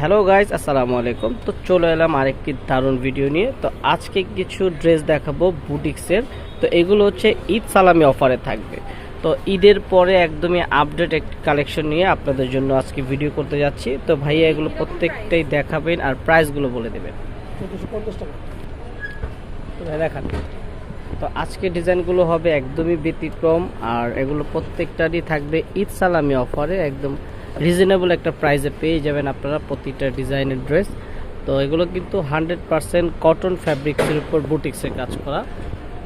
Hello guys আসসালামু আলাইকুম। তো চলে এলাম আরেকটি দারুণ ভিডিও নিয়ে। তো আজকে কিছু ড্রেস দেখাবো বুটিক্সের তো এগুলো হচ্ছে ঈদ সালামি অফারে থাকবে। তো ঈদের পরে একদমই আপডেট একটি কালেকশন নিয়ে আপনাদের জন্য আজকে ভিডিও করতে যাচ্ছি। তো ভাইয়া এগুলো প্রত্যেকটাই দেখাবেন আর প্রাইসগুলো বলে দেবেন। দেখান। তো আজকে ডিজাইনগুলো হবে একদমই ব্যতিক্রম। আর এগুলো প্রত্যেকটারই থাকবে ঈদ সালামি অফারে। একদম রিজনেবল একটা প্রাইসে পেয়ে যাবেন আপনারা প্রতিটা ডিজাইনের ড্রেস তো এগুলো কিন্তু হান্ড্রেড পারসেন্ট কটন ফ্যাব্রিক্সের উপর বুটিক্সের কাজ করা।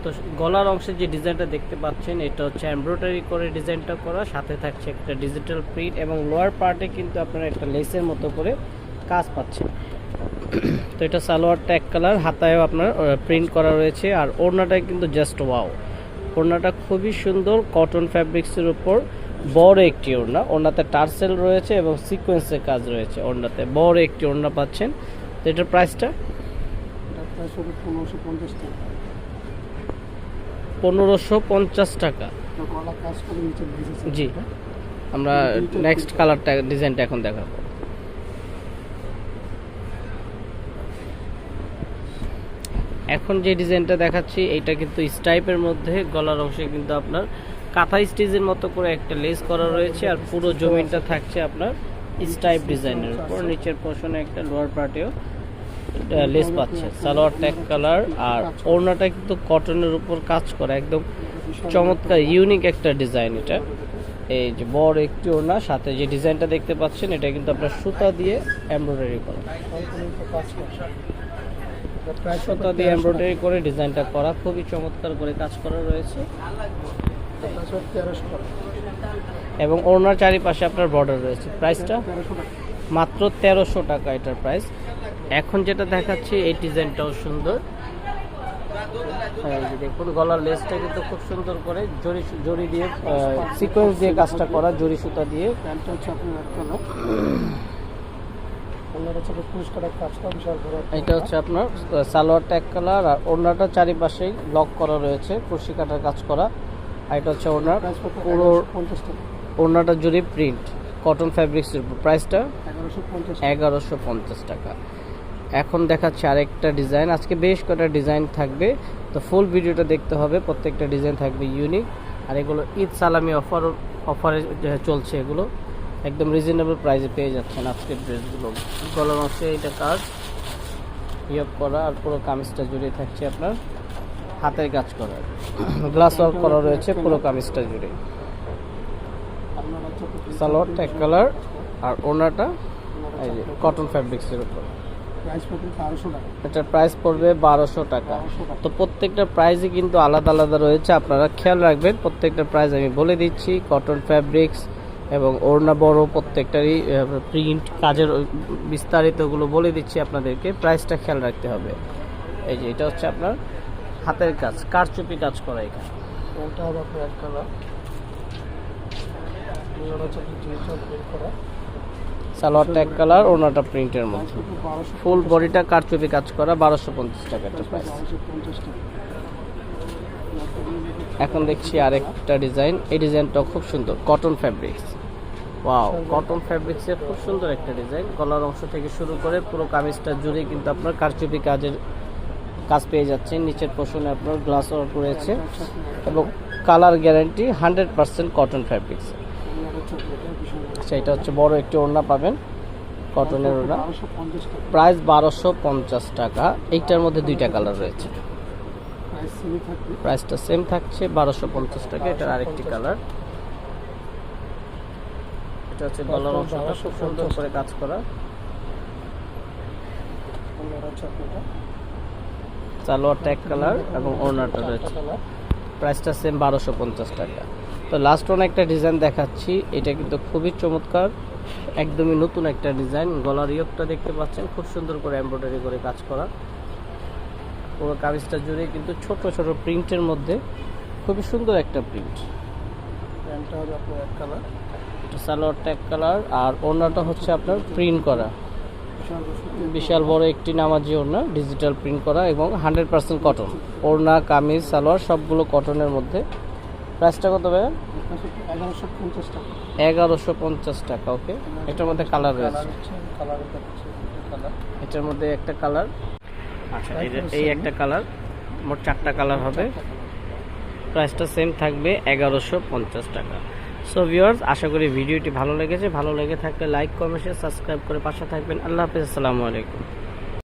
তো গলার অংশে যে ডিজাইনটা দেখতে পাচ্ছেন, এটা হচ্ছে এমব্রয়ডারি করে ডিজাইনটা করা। সাথে থাকছে একটা ডিজিটাল প্রিন্ট এবং লোয়ার পার্টে কিন্তু আপনারা একটা লেসের মতো করে কাজ পাচ্ছেন। তো এটা সালোয়ারটা এক কালার হাতায়ও আপনার প্রিন্ট করা রয়েছে। আর ওড়নাটা কিন্তু জাস্ট ওয়াও ওড়নাটা খুবই সুন্দর কটন ফ্যাব্রিক্সের উপর। বড় একটি ওড়না। ওড়নাতে টার্সেল রয়েছে এবং সিকোয়েন্সের কাজ রয়েছে ওড়নাতে। বড় একটি ওড়না পাচ্ছেন। তো এটার প্রাইসটা? পনেরোশো পঞ্চাশ টাকা। জি। আমরা নেক্সট কালারটা ডিজাইনটা এখন দেখাবো। এখন যে ডিজাইনটা দেখাচ্ছি এটা কিন্তু স্টাইপের মধ্যে গলার অংশে কিন্তু আপনার কাঁথা স্টিচের মতো করে একটা লেস করা রয়েছে আর পুরো জমিনটা থাকছে আপনার স্টাইপ ডিজাইনের উপর। নিচের পোর্শনে একটা লোয়ার পার্টেও লেস পাচ্ছে। সালোয়ার ট্যাগ কালার আর ওড়নাটা কিন্তু কটনের উপর কাজ করা। একদম চমৎকার ইউনিক একটা ডিজাইন এটা। এই যে বড় একটি ওড়না, সাথে যে ডিজাইনটা দেখতে পাচ্ছেন, এটা কিন্তু আপনার সুতা দিয়ে এমব্রয়ডারি করা। সুতা দিয়ে এমব্রয়ডারি করে ডিজাইনটা করা। খুবই চমৎকার করে কাজ করা রয়েছে। এবং ওড়নার চারিপাশে আপনার বর্ডার রয়েছে। প্রাইসটা মাত্র তেরোশো টাকা এটার প্রাইস এখন যেটা দেখাচ্ছি এই ডিজাইনটাও সুন্দর। দেখুন গলার লেসটা কিন্তু খুব সুন্দর করে জরি জরি দিয়ে সিকোয়েন্স দিয়ে কাজটা করা জরি সুতা দিয়ে। প্যান্টটা হচ্ছে এটা হচ্ছে আপনার সালোয়ারটা এক কালার আর ওড়নাটা চারিপাশেই লক করা রয়েছে কুর্শি কাটার কাজ করা। আর এটা হচ্ছে কত পুরো ওড়নাটা জুড়ে প্রিন্ট কটন ফ্যাব্রিক্সের প্রাইসটা এগারোশো পঞ্চাশ টাকা। এখন দেখাচ্ছে আরেকটা ডিজাইন আজকে বেশ কটা ডিজাইন থাকবে। তো ফুল ভিডিওটা দেখতে হবে। প্রত্যেকটা ডিজাইন থাকবে ইউনিক আর এগুলো ঈদ সালামি অফার অফারে চলছে এগুলো একদম রিজনেবল প্রাইসে পেয়ে যাচ্ছেন আজকের ড্রেসগুলো গলার অংশে এটা কাজ। ইয়প করা আর পুরো কামিজটা জুড়ে থাকছে আপনার। হাতের কাজ করা। গ্লাস ওয়ার্ক করা রয়েছে পুরো কামিজটা জুড়ে। আপনার হচ্ছে সালোয়ার ট্যাগ কালার আর ওনাটা এই যে কটন ফ্যাব্রিক্সের উপর। এটার প্রাইস পড়বে বারোশো টাকা। তো প্রত্যেকটা প্রাইসই কিন্তু আলাদা আলাদা রয়েছে। আপনারা খেয়াল রাখবেন, প্রত্যেকটা প্রাইস আমি বলে দিচ্ছি, কটন ফ্যাব্রিক্স এবং ওড়না বড় প্রত্যেকটারই প্রিন্ট, কাজের বিস্তারিতগুলো বলে দিচ্ছি আপনাদেরকে। প্রাইসটা খেয়াল রাখতে হবে। এই যে এটা হচ্ছে আপনার হাতের কাজ কারচুপি কাজ করা এখানে ওটা হবে আপনার এক কালার সালোয়ারটা এক কালার ওড়নাটা প্রিন্টের মধ্যে। ফুল বডিটা কারচুপি কাজ করা বারোশো পঞ্চাশ টাকা একটা প্রাইস এখন দেখছি আরেকটা ডিজাইন। এই ডিজাইনটাও খুব সুন্দর কটন ফ্যাব্রিক্স ওয়াও কটন ফ্যাব্রিক্সের খুব সুন্দর একটা ডিজাইন। গলার অংশ থেকে শুরু করে পুরো কামিজটা জুড়ে কিন্তু আপনার কারচুপি কাজের কাজ পেয়ে যাচ্ছেন। নিচের পোষণে আপনার গ্লাস ওয়ার্ক রয়েছে এবং colour guarantee hundred percent cotton fabrics সেটা হচ্ছে বড় একটি ওড়না পাবেন কটনের ওড়না। প্রাইস বারোশো পঞ্চাশ টাকা। এইটার মধ্যে দুইটা কালার রয়েছে। প্রাইসটা সেম থাকছে, বারোশো পঞ্চাশ টাকা। এটার আরেকটি কালার এটা হচ্ছে গলার অংশটা। খুব সুন্দর করে কাজ করা। অন্যটা হচ্ছে সালোয়ার ট্যাগ কালার এবং ওড়নাটা রয়েছে। প্রাইসটা সেম বারোশো পঞ্চাশ টাকা। তো লাস্ট ওয়ান একটা ডিজাইন দেখাচ্ছি। এটা কিন্তু খুবই চমৎকার একদমই নতুন একটা ডিজাইন গলার ইয়কটা দেখতে পাচ্ছেন খুব সুন্দর করে এমব্রয়ডারি করে কাজ করা। পুরো কামিজটা জুড়ে কিন্তু ছোট ছোট প্রিন্টের মধ্যে খুবই সুন্দর একটা প্রিন্ট প্যান্টটা হবে আপনার এক কালার। এটা সালোয়ার ট্যাগ কালার আর ওড়নাটা হচ্ছে আপনার প্রিন্ট করা। বিশাল বড় একটি নামাজি ওড়না ডিজিটাল প্রিন্ট করা এবং হান্ড্রেড পার্সেন্ট কটন ওড়না কামিজ সালোয়ার সবগুলো কটনের মধ্যে। প্রাইসটা কত ভাইয়া? এগারোশো পঞ্চাশ টাকা ওকে এটার মধ্যে কালার রয়েছে। এটার মধ্যে একটা কালার আচ্ছা এই এই একটা কালার মোট চারটা কালার হবে। প্রাইসটা সেম থাকবে এগারোশো পঞ্চাশ টাকা। সো ভিউয়ার্স আশা করি ভিডিওটি ভালো লেগেছে। ভালো লেগে থাকলে লাইক কমেন্ট সাবস্ক্রাইব করে পাশে থাকবেন। আল্লাহ হাফিজ, আসসালামু আলাইকুম।